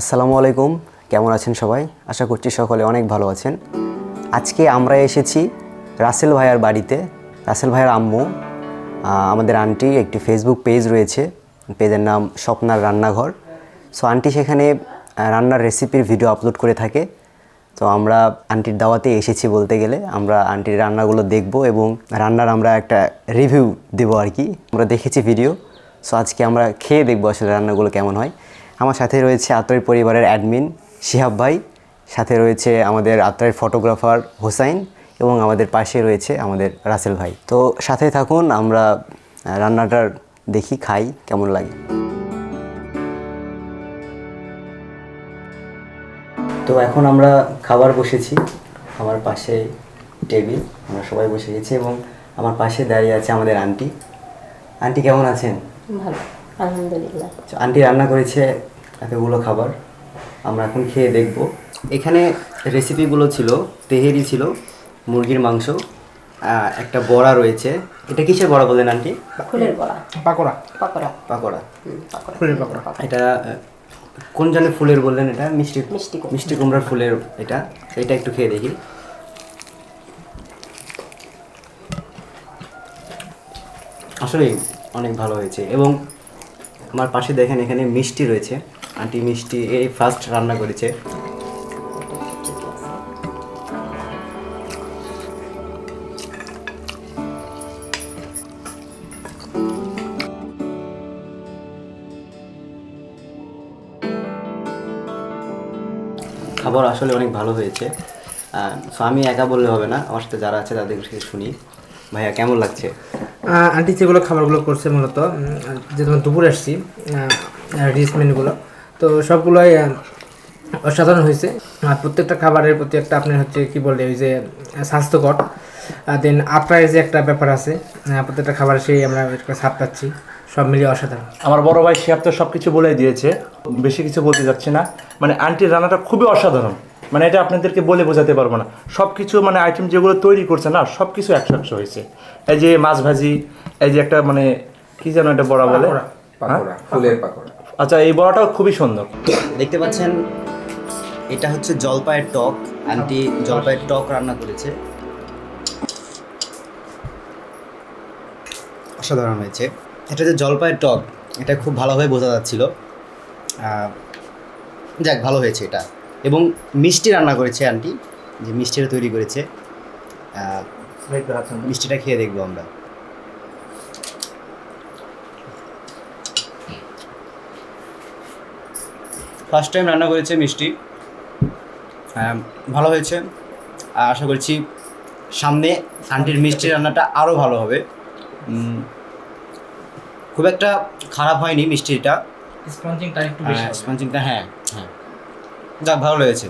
আসসালামু আলাইকুম। কেমন আছেন সবাই? আশা করছি সকলে অনেক ভালো আছেন। আজকে আমরা এসেছি রাসেল ভাইয়ার বাড়িতে। রাসেল ভাইয়ার আম্মু আমাদের আন্টি, একটি ফেসবুক পেজ রয়েছে। পেজের নাম স্বপ্নার রান্নাঘর। সো আন্টি সেখানে রান্নার রেসিপির ভিডিও আপলোড করে থাকে। তো আমরা আন্টির দাওয়াতে এসেছি বলতে গেলে। আমরা আন্টির রান্নাগুলো দেখব এবং রান্নার আমরা একটা রিভিউ দেবো আর কি। আমরা দেখেছি ভিডিও সো আজকে আমরা খেয়ে দেখব আসলে রান্নাগুলো কেমন হয়। আমার সাথে রয়েছে আত্মীয় পরিবারের অ্যাডমিন শিহাব ভাই, সাথে রয়েছে আমাদের আত্মীয় ফটোগ্রাফার হোসাইন এবং আমাদের পাশে রয়েছে আমাদের রাসেল ভাই। তো সাথে থাকুন, আমরা রান্নাটার দেখি, খাই, কেমন লাগে। তো এখন আমরা খাবার বসেছি, আমার পাশে টেবিল আমরা সবাই বসে গেছি এবং আমার পাশে দাঁড়িয়ে আছে আমাদের আন্টি আন্টি, কেমন আছেন? ভালো। আলহামদুলিল্লাহ। আন্টি রান্না করেছে এতগুলো খাবার আমরা এখন খেয়ে দেখব। এখানে রেসিপিগুলো ছিল তেহেরি ছিল মুরগির মাংস একটা বড়া রয়েছে। এটা কিসের বড়া বললেন আন্টি? ফুলের বড়া। পাকোড়া। পকোড়া। পাকোড়া। ফুলের পাকোড়া। এটা কোন জানে ফুলের বললেন এটা? মিষ্টি মিষ্টি মিষ্টি কুমড়ার ফুলের এটা। এটা একটু খেয়ে দেখি। আসলে অনেক ভালো হয়েছে এবং আমার পাশে দেখেন এখানে মিষ্টি রয়েছে। আন্টি মিষ্টি এই ফার্স্ট রান্না করেছে। খাবার আসলে অনেক ভালো হয়েছে। সো আমি একা বললে হবে না। আমার সাথে যারা আছে তাদের শুনি। ভাইয়া কেমন লাগছে? আন্টি যেগুলো খাবারগুলো করছে মূলত যে তোমার দুপুরে আসছি রিচ মেনুগুলো তো সবগুলোই অসাধারণ হয়েছে। আর প্রত্যেকটা খাবারের প্রতি একটা আপনার হচ্ছে কি বলে ওই যে স্বাস্থ্যকর। দেন আপ্রায়ের যে একটা ব্যাপার আছে প্রত্যেকটা খাবার সেই আমরা একটা স্বাদ পাচ্ছি সব মিলিয়ে অসাধারণ। আমার বড় ভাই শিহাব তো সব কিছু বলে দিয়েছে বেশি কিছু বলতে যাচ্ছি না। মানে আন্টির রান্নাটা খুবই অসাধারণ। মানে এটা আপনাদেরকে বলে বোঝাতে পারব না। সব কিছু মানে আইটেম যেগুলো তৈরি করছে না সব কিছু একশো একশো হয়েছে। এই যে মাছ ভাজি এই যে একটা মানে কি যেন এটা বড়া বলে? হ্যাঁ? ফুলের পাকোড়া। আচ্ছা এই বড়াটাও খুবই সুন্দর। দেখতে পাচ্ছেন এটা হচ্ছে জলপাইয়ের টক। আন্টি জলপাইয়ের টক রান্না করেছে। অসাধারণ হয়েছে। এটা যে জলপাইয়ের টক এটা খুব ভালোভাবে বোঝা যাচ্ছিল। আহ, যাক ভালো হয়েছে এটা। এবং মিষ্টি রান্না করেছে আন্টি যে মিষ্টিটা তৈরি করেছে। মিষ্টিটা খেয়ে দেখব আমরা। ফার্স্ট টাইম রান্না করেছে মিষ্টি। ভালো হয়েছে। আর আশা করছি সামনে আন্টির মিষ্টি রান্নাটা আরও ভালো হবে। খুব একটা খারাপ হয়নি মিষ্টিটা। স্পঞ্জিংটা একটু স্পঞ্জিংটা হ্যাঁ হ্যাঁ। যাক, ভালো লেগেছে।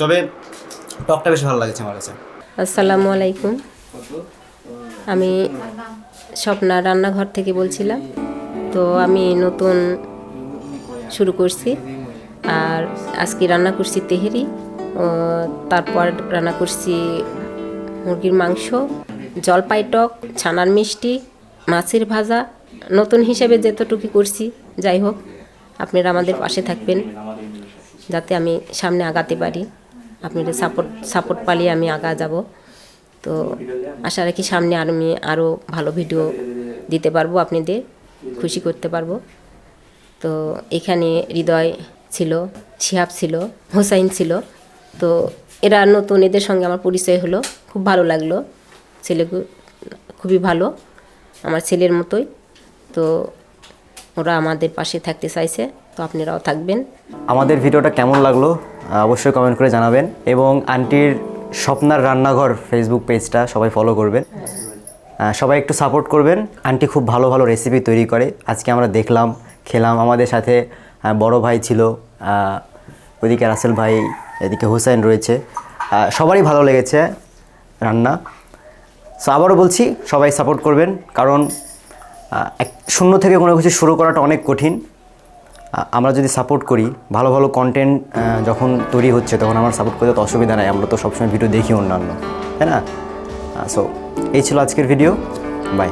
তবে টকটা বেশ ভালো লাগছে আমার কাছে। আসসালামু আলাইকুম। আমি স্বপ্না রান্নাঘর থেকে বলছিলাম। তো আমি নতুন শুরু করছি। আর আজকে রান্না করছি তেহেরি। তারপর রান্না করছি মুরগির মাংস, জলপাই টক, ছানার মিষ্টি, মাছের ভাজা। নতুন হিসেবে যতটুকু করছি, যাই হোক, আপনারা আমাদের পাশে থাকবেন। যাতে আমি সামনে আগাতে পারি। আপনাদের সাপোর্ট সাপোর্ট পালিয়ে আমি আগা যাব। তো আশা রাখি সামনে আর আমি আরও ভালো ভিডিও দিতে পারব আপনাদের, খুশি করতে পারব। তো এখানে হৃদয় ছিল, শিহাব ছিল, হোসাইন ছিল। তো এরা নতুন, এদের সঙ্গে আমার পরিচয় হলো। খুব ভালো লাগল। ছেলে খুবই ভালো। আমার ছেলের মতোই। তো ওরা আমাদের পাশে থাকতে চাইছে। তো আপনারাও থাকবেন। আমাদের ভিডিওটা কেমন লাগল অবশ্যই কমেন্ট করে জানাবেন এবং আন্টির স্বপ্নার রান্নাঘর ফেসবুক পেজটা সবাই ফলো করবেন। সবাই একটু সাপোর্ট করবেন। আন্টি খুব ভালো ভালো রেসিপি তৈরি করে। আজকে আমরা দেখলাম, খেলাম, আমাদের সাথে বড় ভাই ছিল ওইদিকে রাসেল ভাই, এদিকে হুসাইন রয়েছে। সবারই ভালো লেগেছে রান্না। সো আবারও বলছি, সবাই সাপোর্ট করবেন, কারণ এক, শূন্য থেকে কোনো কিছু শুরু করাটা অনেক কঠিন। আমরা যদি সাপোর্ট করি, ভালো ভালো কন্টেন্ট যখন তৈরি হচ্ছে, তখন আমার সাপোর্ট করতে তো অসুবিধা নাই। আমরা তো সবসময় ভিডিও দেখি অন্যান্য, তাই না? সো এই ছিল আজকের ভিডিও বাই